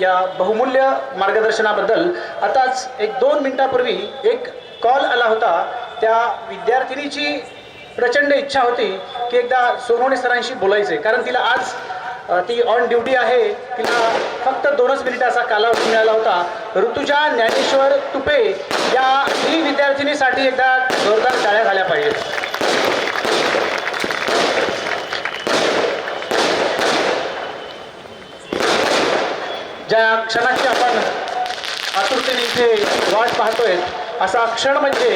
या बहुमूल्य मार्गदर्शनाबद्दल आताच एक दोन मिनटापूर्वी एक कॉल आला होता. त्या विद्यार्थिनीची प्रचंड इच्छा होती की एकदा सोनवणे सरांशी बोलायचे. कारण तिला आज ती ऑन ड्युटी आहे. तिला फक्त दोनच मिनिटाचा कालावधी मिळाला होता. ऋतुजा ज्ञानेश्वर तुपे या ही विद्यार्थिनीसाठी एकदा जोरदार टाळ्या झाल्या पाहिजेत. ज्या क्षणाची आपण आतुरतेने इथे वाट पाहतोय असा क्षण म्हणजे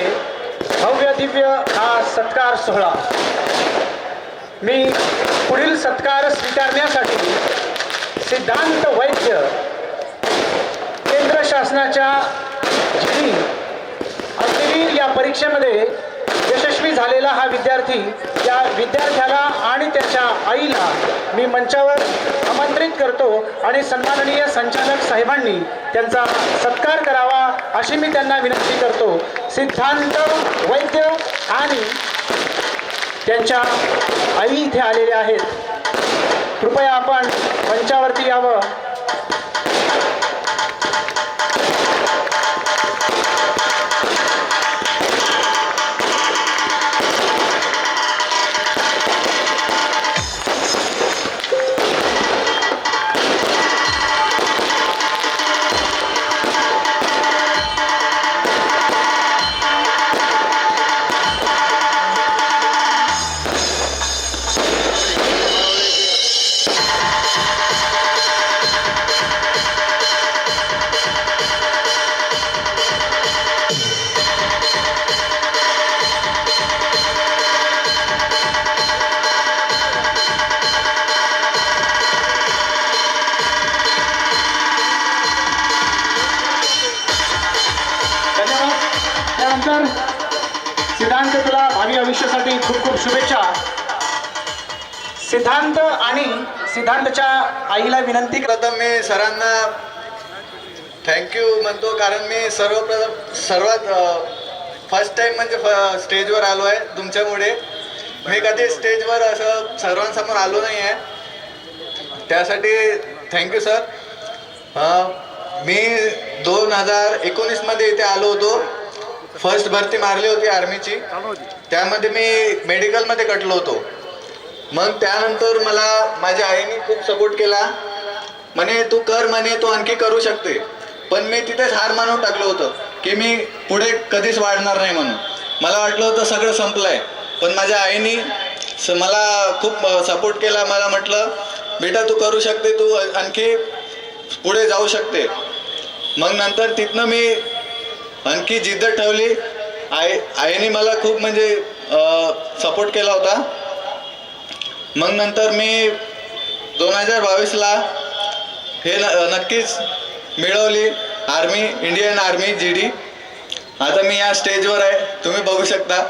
भव्य दिव्य हा सत्कार सोहळा. मी पुढील सत्कार स्वीकारण्यासाठी सिद्धांत वैद्य केंद्र शासनाच्या जी असलेली या परीक्षेमध्ये यशस्वी झालेला हा विद्यार्थी या विद्यार्थ्याला आणि त्याच्या आईला मी मंचावर आमंत्रित करतो आणि सन्माननीय संचालक साहेबांनी त्यांचा सत्कार करावा अशी मी त्यांना विनंती करतो. सिद्धांत वैद्य आणि त्यांच्या आई इथे आलेल्या आहेत. कृपया आपण मंचावरती यावं. शुभेच्छा. सिद्धांत आणि सिद्धांतच्या आईला विनंती प्रथम मी सरांना थँक्यू म्हणतो कारण मी सर्वप्रथम सर्वात फर्स्ट टाइम म्हणजे फ स्टेजवर आलो आहे तुमच्यामुळे. मी कधी स्टेजवर असं सर्वांसमोर आलो नाही आहे त्यासाठी थँक्यू सर मी दोन हजार एकोणीसमध्ये इथे आलो होतो. फर्स्ट भरती मारली होती आर्मीची. त्यामध्ये मी मेडिकलमध्ये कटलो होतो. मग त्यानंतर मला माझ्या आईने खूप सपोर्ट केला. म्हणे तू कर म्हणे तू आणखी करू शकते. पण मी तिथेच हार मानून टाकलं होतं की मी पुढे कधीच वाढणार नाही म्हणून. मला वाटलं होतं सगळं संपलं आहे पण माझ्या आईने स मला खूप सपोर्ट केला मला म्हटलं बेटा तू करू शकते तू आणखी पुढे जाऊ शकते. मग नंतर तिथनं मी आणखी जिद्द ठेवली. आई आईने मला खूप म्हणजे सपोर्ट केला होता. मग नंतर मी दोन हजार बावीसला हे न नक्कीच मिळवली. Army Indian army G D आता मी या स्टेजवर आहे. तुम्ही बघू शकता.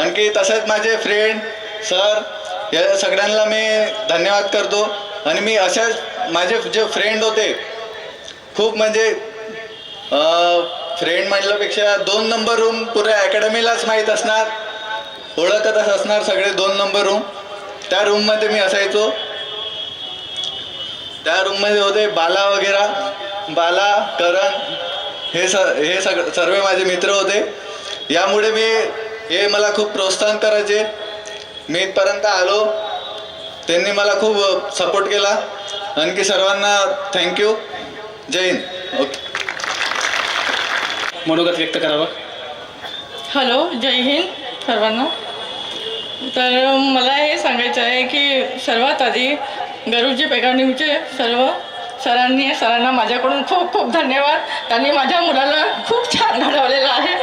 आणखी तसेच माझे फ्रेंड सर या सगळ्यांना मी धन्यवाद करतो. आणि मी अशाच माझे जे फ्रेंड होते खूप म्हणजे फ्रेंड म्हणल्यापेक्षा दोन नंबर रूम पुऱ्या अकॅडमीलाच माहीत असणार. ओळखतच असणार सगळे दोन नंबर रूम त्या रूममध्ये मी असायचो. त्या रूममध्ये होते बाला वगैरे बाला करण हे स हे सग सर्व माझे मित्र होते. यामुळे मी हे मला खूप प्रोत्साहन करायचे. मी इथपर्यंत आलो. त्यांनी मला खूप सपोर्ट केला. आणखी सर्वांना थँक्यू जय हिंद. ओके. मनोगत व्यक्त करावं. हॅलो जय हिंद सर्वांना. तर मला हे सांगायचं आहे की सर्वात आधी गरुजी पेगाणीचे सर्व सरांनी सरांना माझ्याकडून खूप खूप धन्यवाद. त्यांनी माझ्या मुलाला खूप छान घडवलेलं आहे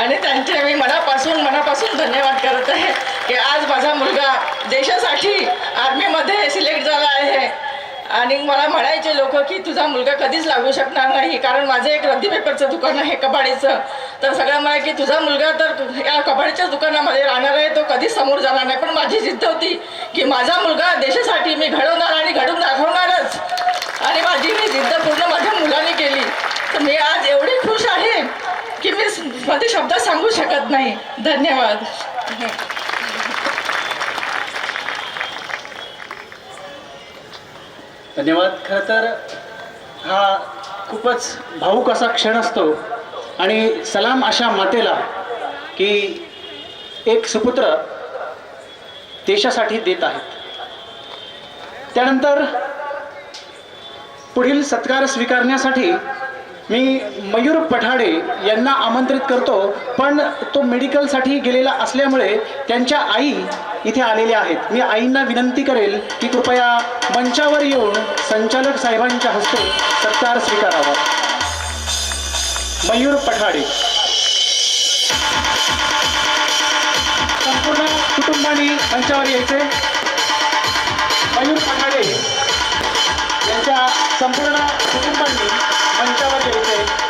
आणि त्यांचे मी मनापासून मनापासून धन्यवाद करत आहे की आज माझा मुलगा देशासाठी आर्मीमध्ये सिलेक्ट झाला आहे आणि मला म्हणायचे लोक की तुझा मुलगा कधीच लागू शकणार नाही कारण माझं एक रद्दी पेपरचं दुकान आहे कबाडीचं. तर सगळं मला की तुझा मुलगा तर या कबाडीच्या दुकानामध्ये राहणार आहे तो कधीच समोर जाणार नाही. पण माझी जिद्द होती की माझा मुलगा देशासाठी मी घडवणार आणि घडून दाखवणारच. आणि माझी मी जिद्द पूर्ण माझ्या मुलाने केली. तर मी आज एवढी खुश आहे की मी मध्ये शब्दात सांगू शकत नाही. धन्यवाद. धन्यवाद. खरं तर हा खूपच भाऊक असा क्षण असतो. आणि सलाम अशा मातेला की एक सुपुत्र देशासाठी देत आहेत. त्यानंतर पुढील सत्कार स्वीकारण्यासाठी मी मयूर पठाडे यांना आमंत्रित करतो पण तो मेडिकलसाठी गेलेला असल्यामुळे त्यांच्या आई इथे आलेल्या आहेत. मी आईंना विनंती करेल की कृपया मंचावर येऊन संचालक साहेबांच्या हस्ते सत्कार स्वीकारावा. मयूर पठाडे. संपूर्ण कुटुंबाने मंचावर यायचे. मयूर पठाडे यांच्या संपूर्ण कुटुंबांनी मंचावर यायचे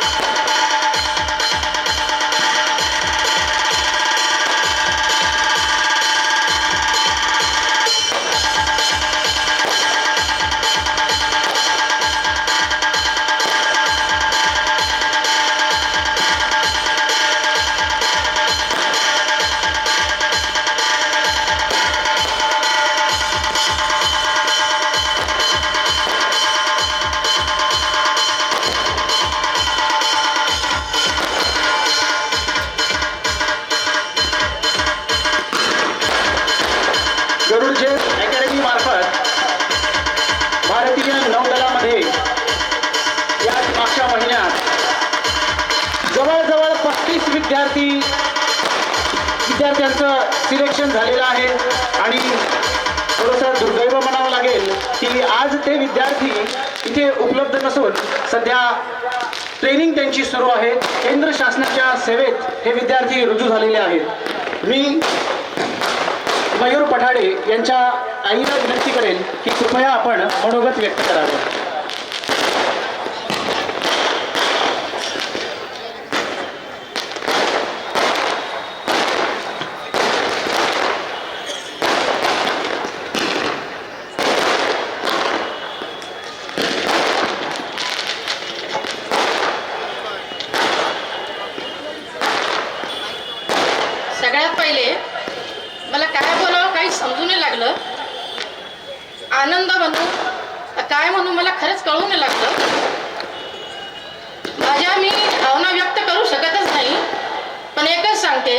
गरुड अकॅडमी मार्फत भारतीय नौदलामध्ये या मागच्या महिन्यात जवळजवळ पस्तीस विद्यार्थी विद्यार्थ्यांचं सिलेक्शन झालेलं आहे आणि थोडंसं दुर्दैव म्हणावं लागेल की आज ते विद्यार्थी इथे उपलब्ध नसून सध्या ट्रेनिंग त्यांची सुरू आहे. केंद्र शासनाच्या सेवेत हे विद्यार्थी रुजू झालेले आहेत. मी मयूर पठाडे यांच्या आईला विनंती करेल की कृपया आपण मनोगत व्यक्त करावे सगळ्यात पहिले मला काय बोलावं काही समजून नाही लागलं आनंद म्हणू का काय म्हणू मला खरंच कळून नाही लागलं माझ्या मी भावना व्यक्त करू शकतच नाही पण एकच सांगते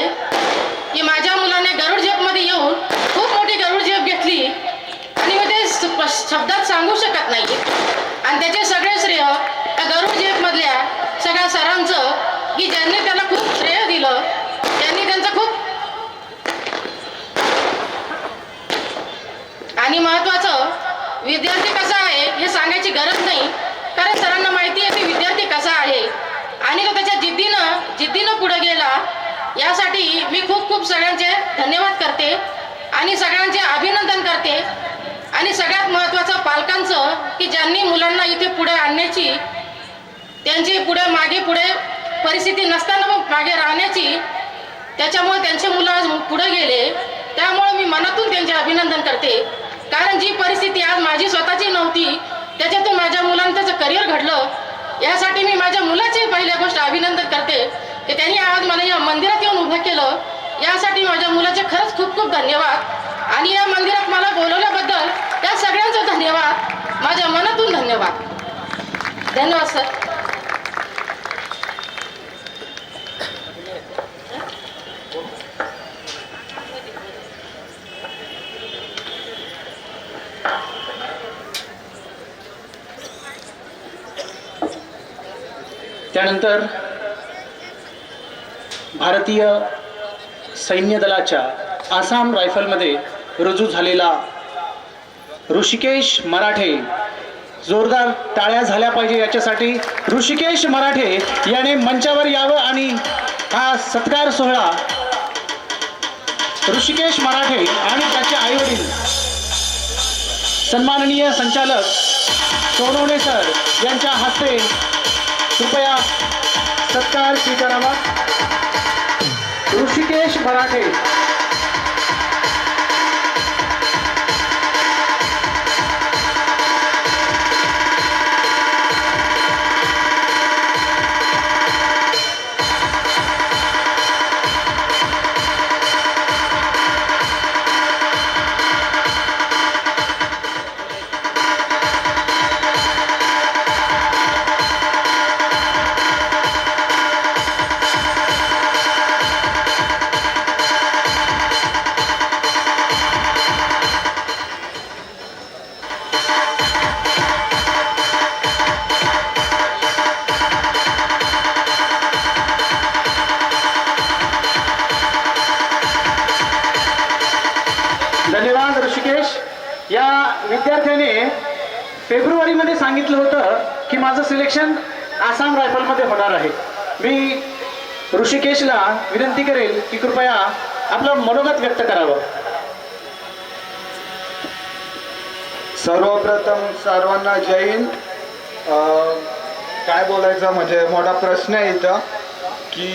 की माझ्या मुलाने गरुड झेपमध्ये येऊन खूप मोठी गरुड झेप घेतली आणि मी ते स- शब्दात सांगू शकत नाही आणि त्याचे सगळे श्रेय त्या गरुड झेपमधल्या सगळ्या सरांचं की ज्यांनी त्याला खूप श्रेय दिलं त्यांनी त्यांचं खूप आणि महत्वाचं विद्यार्थी कसा आहे हे सांगायची गरज नाही. कारण सरांना माहिती आहे की विद्यार्थी कसा आहे. आणि तो त्याच्या जिद्दीनं जिद्दीनं पुढे गेला. यासाठी मी खूप खूप सगळ्यांचे धन्यवाद करते. आणि सगळ्यांचे अभिनंदन करते. आणि सगळ्यात महत्त्वाचं पालकांचं की ज्यांनी मुलांना इथे पुढे आणण्याची त्यांची पुढे मागे पुढे परिस्थिती नसताना मग मागे राहण्याची त्याच्यामुळे त्यांचे मुलं आज पुढे गेले. त्यामुळे मी मनातून त्यांचे अभिनंदन करते. कारण जी परिस्थिती आज माझी स्वतःची नव्हती त्याच्यातून माझ्या मुलांचं त्याचं करिअर घडलं यासाठी मी माझ्या मुलाचे पहिल्या गोष्ट अभिनंदन करते की त्यांनी आज मला या मंदिरात येऊन उभं केलं. यासाठी माझ्या मुलाचे खरंच खूप खूप धन्यवाद. आणि या मंदिरात मला बोलवल्याबद्दल त्या सगळ्यांचं धन्यवाद. माझ्या मनातून धन्यवाद. धन्यवाद सर त्यानंतर भारतीय सैन्य दलाच्या आसाम रायफलमध्ये रुजू झालेला ऋषिकेश मराठे जोरदार टाळ्या झाल्या पाहिजे याच्यासाठी. ऋषिकेश मराठे याने मंचावर यावं आणि हा सत्कार सोहळा ऋषिकेश मराठे आणि त्याचे आईवडील सन्माननीय संचालक सोनवणे सर यांच्या हस्ते कृपया सत्कार स्वीकारावा. ऋषिकेश मराठे. फेब्रुवारीमध्ये सांगितलं होतं की माझं सिलेक्शन आसाम रायफलमध्ये होणार आहे. मी ऋषिकेशला विनंती करेल की कृपया आपलं मनोगत व्यक्त करावं. सर्वप्रथम सर्वांना जय हिंद. काय बोलायचं म्हणजे मोठा प्रश्न आहे इथं की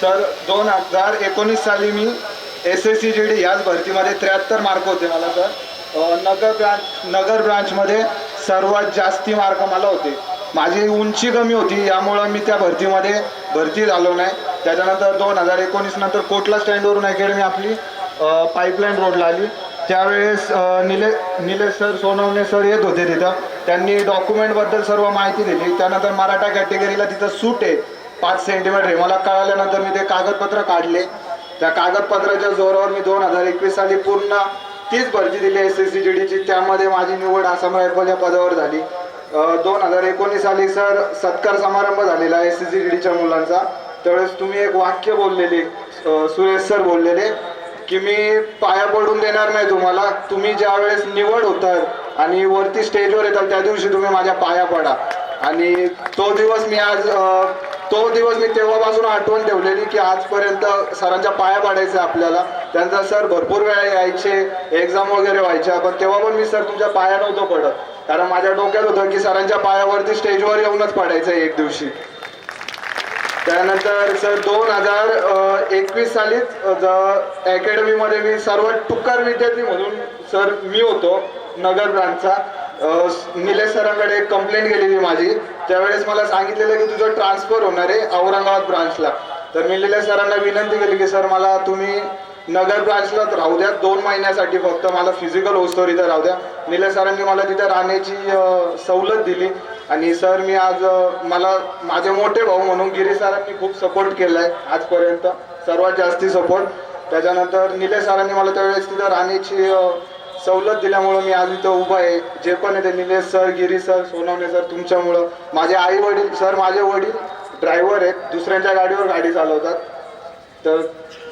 सर दोन हजार एकोणीस साली मी S S C G D याच भरतीमध्ये त्र्याहत्तर मार्क होते मला सर. नगर ब्रांच नगर ब्रांचमध्ये सर्वात जास्ती मार्क मला होते. माझी उंची कमी होती यामुळं मी त्या भरतीमध्ये भरती झालो नाही. त्याच्यानंतर दोन हजार एकोणीस नंतर कोटला स्टँडवरून अकॅडमी आपली पाईपलाईन रोडला आली. त्यावेळेस निले निलेश सर सोनवणे सर येत होते तिथं. त्यांनी डॉक्युमेंटबद्दल सर्व माहिती दिली. त्यानंतर मराठा कॅटेगरीला तिथं सूट आहे. पाच सेंटीमीटर आहे. मला कळाल्यानंतर मी ते कागदपत्र काढले. त्या कागदपत्राच्या जोरावर मी दोन हजार एकवीस साली पूर्ण तीच भरती दिली एस एस सी जी डीची त्यामध्ये माझी निवड आसाम रायफल या पदावर झाली. दोन हजार एकोणीस साली सर सत्कार समारंभ झालेला एस एस सी जी डीच्या मुलांचा. त्यावेळेस तुम्ही एक वाक्य बोललेले सुरेश सर बोललेले की मी पाया पडून देणार नाही तुम्हाला. तुम्ही ज्या वेळेस निवड होतात आणि वरती स्टेजवर येतात त्या दिवशी तुम्ही माझ्या पाया पडा. आणि तो दिवस मी आज तो दिवस मी तेव्हापासून आठवण ठेवलेली की आजपर्यंत सरांच्या पाया पाडायचं आपल्याला. त्यांचा सर भरपूर वेळा यायचे एक्झाम वगैरे व्हायच्या पण तेव्हा पण मी सर तुमच्या पाया नव्हतो पडत. कारण माझ्या डोक्यात होतं की सरांच्या पायावरती स्टेजवर येऊनच पडायचं एक दिवशी. त्यानंतर सर दोन हजार एकवीस सालीच अकॅडमीमध्ये मी सर्वात टुक्कर विद्यार्थी म्हणून सर मी होतो नगर ब्रांचचा निलेश सरांकडे कंप्लेंट केलेली माझी. त्यावेळेस मला सांगितलेलं की तुझं ट्रान्सफर होणार आहे औरंगाबाद ब्रांचला तर मी निलेश सरांना विनंती केली की सर मला तुम्ही नगर ब्रांचलाच राहू द्या. दोन महिन्यासाठी फक्त मला फिजिकल होस्टोर इथं राहू द्या. निलेश सरांनी मला तिथं राहण्याची सवलत दिली. आणि सर मी आज मला माझे मोठे भाऊ म्हणून गिरी सरांनी खूप सपोर्ट केला आहे आजपर्यंत. सर्वात जास्ती सपोर्ट त्याच्यानंतर निलेश सरांनी मला त्यावेळेस तिथं राहण्याची सवलत दिल्यामुळं मी आज इथं उभा आहे. जे पण आहे ते Nilesh sir Giri sir Sonawane sir तुमच्यामुळं. माझे आई वडील सर माझे वडील ड्रायव्हर आहेत. दुसऱ्यांच्या गाडीवर गाडी चालवतात. तर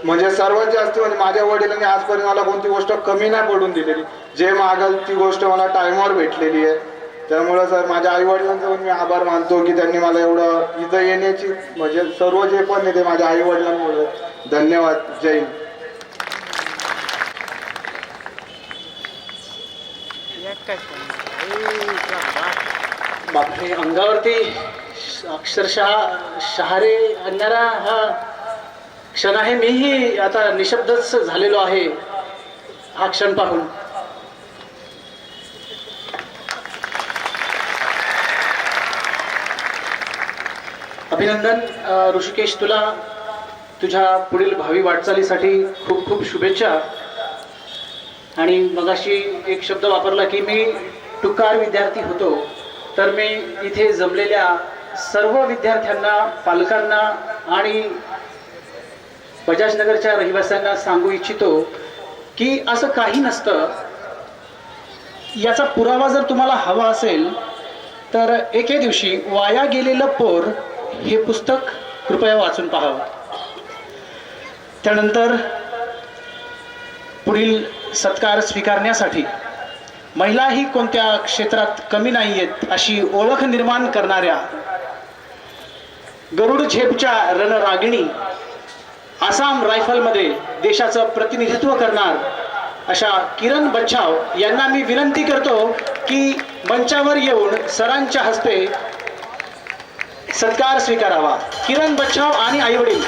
म्हणजे सर्वात जास्त म्हणजे माझ्या वडिलांनी आजपर्यंत मला कोणती गोष्ट कमी नाही पडून दिलेली. जे मागल ती गोष्ट मला टाईमवर भेटलेली आहे. त्यामुळं सर माझ्या आई वडिलांचा पण मी आभार मानतो की त्यांनी मला एवढं इथं येण्याची म्हणजे सर्व जे पण आहे ते माझ्या आई वडिलांमुळे. धन्यवाद. जय हिंद. बापरे अंगावरती अक्षरशः शहारे आणणारा हा क्षण आहे. मीही आता निशब्दच झालेलो आहे हा क्षण पाहून. अभिनंदन ऋषिकेश तुला तुझ्या पुढील भावी वाटचालीसाठी खूप खूप शुभेच्छा. आणि मगाशी एक शब्द वापरला की मी टुकार विद्यार्थी होतो तर मी इथे जमलेल्या सर्व विद्यार्थ्यांना पालकांना आणि बजाजनगरच्या रहिवाशांना सांगू इच्छितो की असं काही नसतं. याचा पुरावा जर तुम्हाला हवा असेल तर एके दिवशी वाया गेलेलं पोर हे पुस्तक कृपया वाचून पाहावं. त्यानंतर पुढील सत्कार स्वीकारण्यासाठी महिलाही कोणत्या क्षेत्रात कमी नाही आहेत अशी ओळख निर्माण करणाऱ्या गरुड झेपच्या रणरागिणी आसाम रायफलमध्ये देशाचं प्रतिनिधित्व करणार अशा किरण बच्छाव यांना मी विनंती करतो की मंचावर येऊन सरांच्या हस्ते सत्कार स्वीकारावा. किरण बच्छाव आणि आईवडील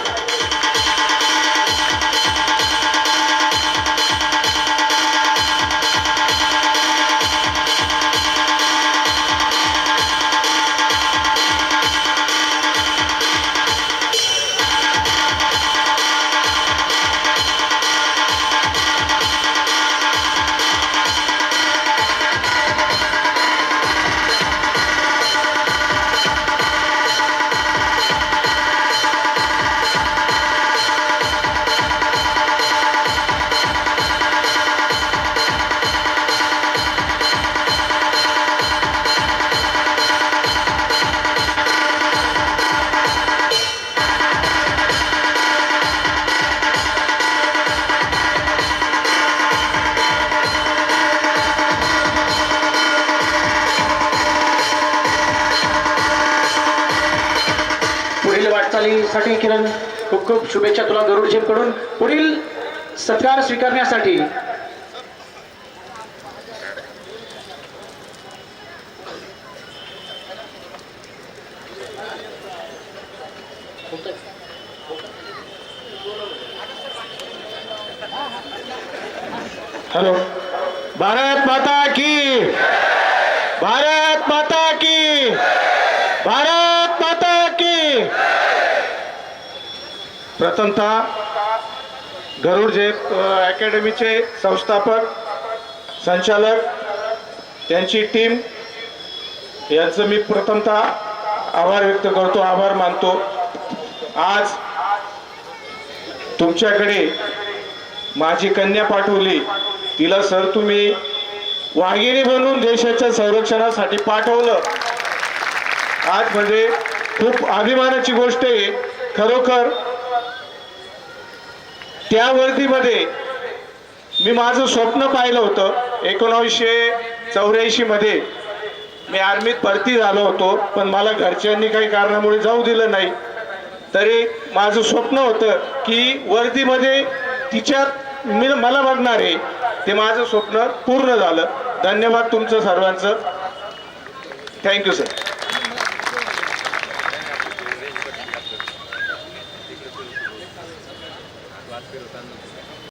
वाटचालीसाठी किरण खूप खूप शुभेच्छा तुला गरुडकडून. पुढील सत्कार स्वीकारण्यासाठी. हॅलो. भारत माता की भारत माता की भारत माता की प्रथमतः गरुड जे अकॅडमीचे संस्थापक संचालक त्यांची टीम यांचं मी प्रथमतः आभार व्यक्त करतो आभार मानतो. आज तुमच्याकडे माझी कन्या पाठवली तिला सर तुम्ही वाघिणी बनून देशाच्या संरक्षणासाठी पाठवलं. आज म्हणजे खूप अभिमानाची गोष्ट आहे. खरोखर त्या वर्दीमध्ये मी माझं स्वप्न पाहिलं होतं. एकोणावीसशे चौऱ्याऐंशीमध्ये मी आर्मीत भरती झालो होतो पण मला घरच्यांनी काही कारणामुळे जाऊ दिलं नाही. तरी माझं स्वप्न होतं की वर्दीमध्ये तिच्यात मी मला बघणार आहे. ते माझं स्वप्न पूर्ण झालं. धन्यवाद तुमचं सर्वांचं. Thank you sir